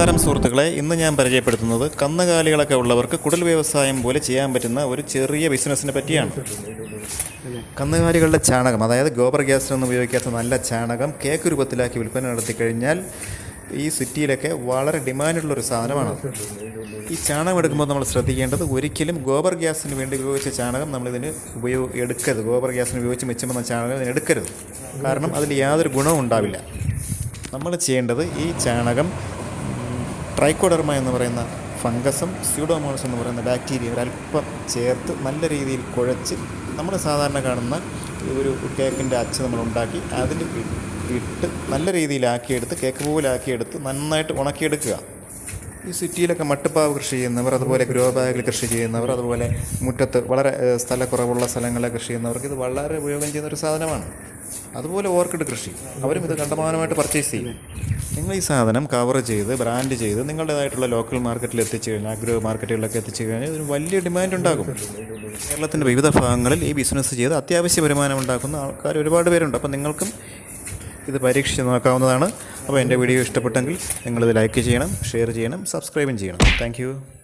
നമസ്കാരം സുഹൃത്തുക്കളെ. ഇന്ന് ഞാൻ പരിചയപ്പെടുത്തുന്നത് കന്നുകാലികളൊക്കെ ഉള്ളവർക്ക് കുടൽ വ്യവസായം പോലെ ചെയ്യാൻ പറ്റുന്ന ഒരു ചെറിയ ബിസിനസ്സിനെ പറ്റിയാണ്. കന്നുകാലികളുടെ ചാണകം അതായത് ഗോബർ ഗ്യാസിനൊന്നും ഉപയോഗിക്കാത്ത നല്ല ചാണകം കേക്ക് രൂപത്തിലാക്കി വിൽപ്പന നടത്തി കഴിഞ്ഞാൽ ഈ സിറ്റിയിലൊക്കെ വളരെ ഡിമാൻഡുള്ള ഒരു സാധനമാണ്. ഈ ചാണകം എടുക്കുമ്പോൾ നമ്മൾ ശ്രദ്ധിക്കേണ്ടത് ഒരിക്കലും ഗോബർ ഗ്യാസിന് വേണ്ടി ഉപയോഗിച്ച ചാണകം നമ്മളിതിന് ഉപയോഗ എടുക്കരുത്. ഗോബർ ഗ്യാസിന് ഉപയോഗിച്ച് മിച്ചം വന്ന ചാണകം ഇതിന് എടുക്കരുത്. കാരണം അതിൽ യാതൊരു ഗുണവും ഉണ്ടാവില്ല. നമ്മൾ ചെയ്യേണ്ടത് ഈ ചാണകം ട്രൈക്കോഡർമ എന്ന് പറയുന്ന ഫംഗസും സ്യൂഡോമോണസ് എന്ന് പറയുന്ന ബാക്ടീരിയ ഒരല്പം ചേർത്ത് നല്ല രീതിയിൽ കുഴച്ച് നമ്മൾ സാധാരണ കാണുന്ന ഒരു കേക്കിന്റെ അച്ച് നമ്മൾ ഉണ്ടാക്കി അതിൽ ഇട്ട് നല്ല രീതിയിലാക്കിയെടുത്ത് കേക്ക് പൂവിലാക്കിയെടുത്ത് നന്നായിട്ട് ഉണക്കിയെടുക്കുക. ഈ സിറ്റിയിലൊക്കെ മട്ടുപ്പാവ് കൃഷി ചെയ്യുന്നവർ അതുപോലെ ഗ്രോ ബാഗിൽ കൃഷി ചെയ്യുന്നവർ അതുപോലെ മുറ്റത്ത് വളരെ സ്ഥലക്കുറവുള്ള സ്ഥലങ്ങളിൽ കൃഷി ചെയ്യുന്നവർക്ക് ഇത് വളരെ ഉപയോഗം ചെയ്യുന്ന ഒരു സാധനമാണ്. അതുപോലെ ഓർക്കിഡ് കൃഷി. അവരും ഇത് കണ്ടമാനമായിട്ട് പർച്ചേസ് ചെയ്യും. നിങ്ങൾ ഈ സാധനം കവർ ചെയ്ത് ബ്രാൻഡ് ചെയ്ത് നിങ്ങളുടേതായിട്ടുള്ള ലോക്കൽ മാർക്കറ്റിൽ എത്തിച്ചു കഴിഞ്ഞാൽ അഗ്രോ മാർക്കറ്റുകളിലൊക്കെ എത്തിച്ചു കഴിഞ്ഞാൽ ഇതിന് വലിയ ഡിമാൻഡ് ഉണ്ടാകും. കേരളത്തിന്റെ വിവിധ ഭാഗങ്ങളിൽ ഈ ബിസിനസ് ചെയ്ത് അത്യാവശ്യ വരുമാനം ഉണ്ടാക്കുന്ന ആൾക്കാർ ഒരുപാട് പേരുണ്ട്. അപ്പം നിങ്ങൾക്കും ഇത് പരീക്ഷിച്ച് നോക്കാവുന്നതാണ്. അപ്പോൾ എന്റെ വീഡിയോ ഇഷ്ടപ്പെട്ടെങ്കിൽ നിങ്ങളിത് ലൈക്ക് ചെയ്യണം ഷെയർ ചെയ്യണം സബ്സ്ക്രൈബും ചെയ്യണം. താങ്ക്